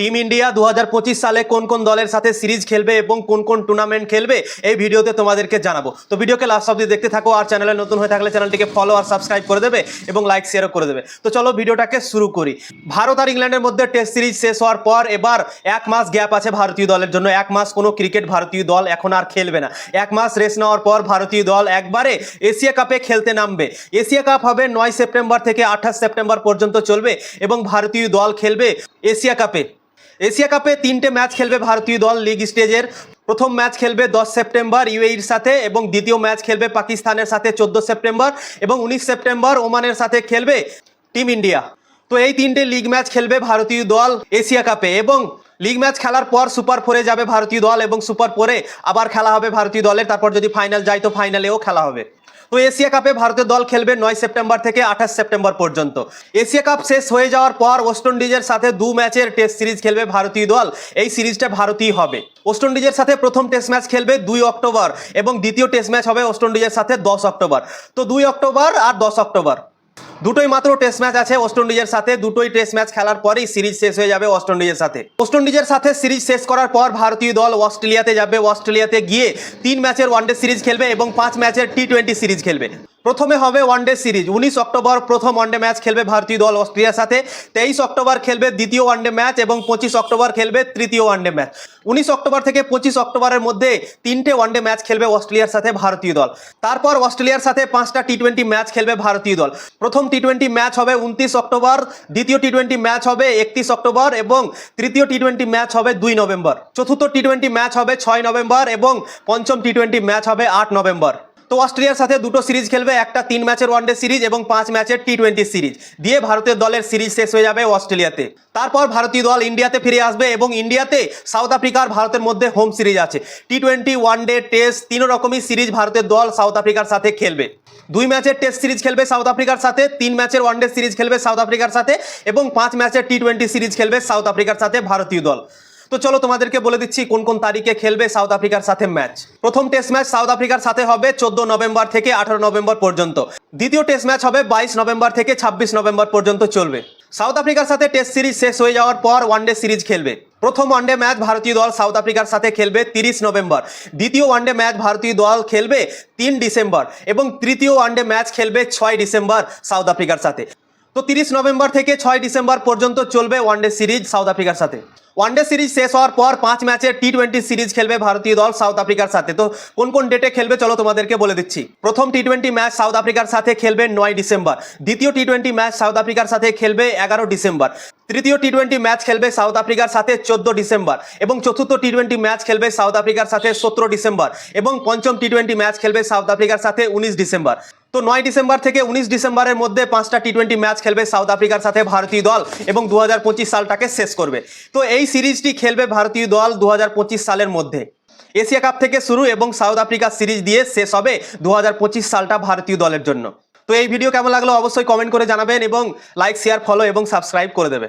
Team India দু হাজার পঁচিশ সালে কোন কোন দলের সাথে সিরিজ খেলবে এবং কোন কোন টুর্নামেন্ট খেলবে, এই ভিডিওতে তোমাদেরকে জানাব। তো ভিডিওকে লাস্ট অব্দি দেখতে থাকো আর চ্যানেলে নতুন হয়ে থাকলে চ্যানেলটিকে ফলো আর সাবস্ক্রাইব করে দেবে এবং লাইক শেয়ারও করে দেবে। তো চলো ভিডিওটাকে শুরু করি। ভারত আর ইংল্যান্ডের মধ্যে টেস্ট সিরিজ শেষ হওয়ার পর এবার এক মাস গ্যাপ আছে ভারতীয় দলের জন্য। এক মাস কোনো ক্রিকেট ভারতীয় দল এখন আর খেলবে না। এক মাস রেস্ট নেওয়ার পর ভারতীয় দল একবারে এশিয়া কাপে খেলতে নামবে। এশিয়া কাপ হবে নয় সেপ্টেম্বর থেকে আঠাশ সেপ্টেম্বর পর্যন্ত চলবে এবং ভারতীয় দল খেলবে এশিয়া কাপে এশিয়া কাপে তিনটে ম্যাচ খেলবে ভারতীয় দল লিগ স্টেজের। প্রথম ম্যাচ খেলবে দশ সেপ্টেম্বর ইউএইর সাথে এবং দ্বিতীয় ম্যাচ খেলবে পাকিস্তানের সাথে চোদ্দ সেপ্টেম্বর এবং উনিশ সেপ্টেম্বর ওমানের সাথে খেলবে টিম ইন্ডিয়া। তো এই তিনটে লিগ ম্যাচ খেলবে ভারতীয় দল এশিয়া কাপে এবং লিগ ম্যাচ খেলার পর সুপার ফোরে যাবে ভারতীয় দল এবং সুপার ফোরে আবার খেলা হবে ভারতীয় দলের। তারপর যদি ফাইনাল যায় তো ফাইনালেও খেলা হবে। তো এশিয়া কাপে ভারতের দল খেলবে নয় সেপ্টেম্বর থেকে আঠাশ সেপ্টেম্বর পর্যন্ত। এশিয়া কাপ শেষ হয়ে যাওয়ার পর ওয়েস্ট ইন্ডিজের সাথে দু ম্যাচের টেস্ট সিরিজ খেলবে ভারতীয় দল। এই সিরিজটা ভারতীয় হবে। ওয়েস্ট ইন্ডিজের সাথে প্রথম টেস্ট ম্যাচ খেলবে দুই অক্টোবর এবং দ্বিতীয় টেস্ট ম্যাচ হবে ওয়েস্ট ইন্ডিজের সাথে দশ অক্টোবর। তো দুই অক্টোবর আর দশ অক্টোবর। দুটোই মাত্র টেস্ট ম্যাচ আছে ওয়েস্ট ইন্ডিজের সাথে। দুটোই টেস্ট ম্যাচ খেলার পরেই সিরিজ শেষ হয়ে যাবে ওয়েস্ট ইন্ডিজের সাথে। ওয়েস্ট ইন্ডিজের সাথে সিরিজ শেষ করার পর ভারতীয় দল অস্ট্রেলিয়াতে যাবে। অস্ট্রেলিয়াতে গিয়ে তিন ম্যাচের ওয়ানডে সিরিজ খেলবে এবং পাঁচ ম্যাচের টি টোয়েন্টি সিরিজ খেলবে। প্রথমে হবে ওয়ানডে সিরিজ উনিশ অক্টোবর প্রথম ওয়ানডে ম্যাচ খেলবে ভারতীয় দল অস্ট্রেলিয়ার সাথে, তেইশ অক্টোবর খেলবে দ্বিতীয় ওয়ানডে ম্যাচ এবং পঁচিশ অক্টোবর খেলবে তৃতীয় ওয়ানডে ম্যাচ উনিশ অক্টোবর থেকে পঁচিশ অক্টোবরের মধ্যে তিনটে ওয়ানডে ম্যাচ খেলবে অস্ট্রেলিয়ার সাথে ভারতীয় দল। তারপর অস্ট্রেলিয়ার সাথে পাঁচটা টি টোয়েন্টি ম্যাচ খেলবে ভারতীয় দল। প্রথম টি টোয়েন্টি ম্যাচ হবে উনত্রিশ অক্টোবর, দ্বিতীয় টি টোয়েন্টি ম্যাচ হবে একত্রিশ অক্টোবর এবং তৃতীয় টি টোয়েন্টি ম্যাচ হবে দুই নভেম্বর। চতুর্থ টি টোয়েন্টি ম্যাচ হবে ছয় নভেম্বর এবং পঞ্চম টি টোয়েন্টি ম্যাচ হবে আট নভেম্বর। তো অস্ট্রেলিয়ার সাথে দুটো সিরিজ খেলবে, একটা তিন ম্যাচের ওয়ানডে সিরিজ এবং পাঁচ ম্যাচের টি টোয়েন্টি সিরিজ। দিয়ে ভারতের দলের সিরিজ শেষ হয়ে যাবে অস্ট্রেলিয়াতে। তারপর ভারতীয় দল ইন্ডিয়াতে ফিরে আসবে এবং ইন্ডিয়াতে সাউথ আফ্রিকার ভারতের মধ্যে হোম সিরিজ আছে। টি টোয়েন্টি ওয়ানডে টেস্ট তিন রকমই সিরিজ ভারতের দল সাউথ আফ্রিকার সাথে খেলবে। দুই ম্যাচের টেস্ট সিরিজ খেলবে সাউথ আফ্রিকার সাথে, তিন ম্যাচের ওয়ানডে সিরিজ খেলবে সাউথ আফ্রিকার সাথে এবং পাঁচ ম্যাচের টি টোয়েন্টি সিরিজ খেলবে সাউথ আফ্রিকার সাথে ভারতীয় দল। তো চলো তোমাদেরকে বলে দিচ্ছি কোন কোন তারিখে খেলবে সাউথ আফ্রিকার সাথে ম্যাচ। প্রথম টেস্ট ম্যাচ সাউথ আফ্রিকার সাথে হবে চোদ্দ নভেম্বর থেকে আঠারো নভেম্বর পর্যন্ত। দ্বিতীয় টেস্ট ম্যাচ হবে বাইশ নভেম্বর থেকে ছাব্বিশ নভেম্বর পর্যন্ত চলবে। সাউথ আফ্রিকার সাথে টেস্ট সিরিজ শেষ হয়ে যাওয়ার পর ওয়ানডে সিরিজ খেলবে। প্রথম ওয়ানডে ম্যাচ ভারতীয় দল সাউথ আফ্রিকার সাথে খেলবে তিরিশ নভেম্বর। দ্বিতীয় ওয়ানডে ম্যাচ ভারতীয় দল খেলবে তিন ডিসেম্বর। এবং তৃতীয় ওয়ানডে ম্যাচ খেলবে ছয় ডিসেম্বর সাউথ আফ্রিকার সাথে। তো তিরিশ নভেম্বর থেকে ছয় ডিসেম্বর পর্যন্ত চলবে ওয়ানডে সিরিজ সাউথ আফ্রিকার সাথে। ওয়ানডে সিরিজ শেষ হওয়ার পর পাঁচ ম্যাচের টি টোয়েন্টি সিরিজ খেলবে ভারতীয় দল সাউথ আফ্রিকার সাথে। তো কোন কোন ডেটে খেলবে চলো তোমাদেরকে বলে দিচ্ছি। প্রথম টি টোয়েন্টি ম্যাচ সাউথ আফ্রিকার সাথে খেলবে নয় ডিসেম্বর। দ্বিতীয় টি টোয়েন্টি ম্যাচ সাউথ আফ্রিকার সাথে খেলবে এগারো ডিসেম্বর। তৃতীয় টি টোয়েন্টি ম্যাচ খেলবে সাউথ আফ্রিকার সাথে চোদ্দ ডিসেম্বর। এবং চতুর্থ টি টোয়েন্টি ম্যাচ খেলবে সাউথ আফ্রিকার সাথে সতেরো ডিসেম্বর। এবং পঞ্চম টি টোয়েন্টি ম্যাচ খেলবে সাউথ আফ্রিকার সাথে উনিশ ডিসেম্বর। তো নয় ডিসেম্বর থেকে উনিশ ডিসেম্বরের মধ্যে পাঁচটা টি টোয়েন্টি ম্যাচ খেলবে সাউথ আফ্রিকার সাথে ভারতীয় দল এবং দু হাজার পঁচিশ সালটাকে শেষ করবে। তো এই সিরিজটি খেলবে ভারতীয় দল দু হাজার পঁচিশ সালের মধ্যে। এশিয়া কাপ থেকে শুরু এবং সাউথ আফ্রিকা সিরিজ দিয়ে শেষ হবে দু হাজার পঁচিশ সালটা ভারতীয় দলের জন্য। তো এই ভিডিও কেমন লাগল অবশ্যই কমেন্ট করে জানাবেন এবং লাইক শেয়ার ফলো এবং সাবস্ক্রাইব করে দেবে।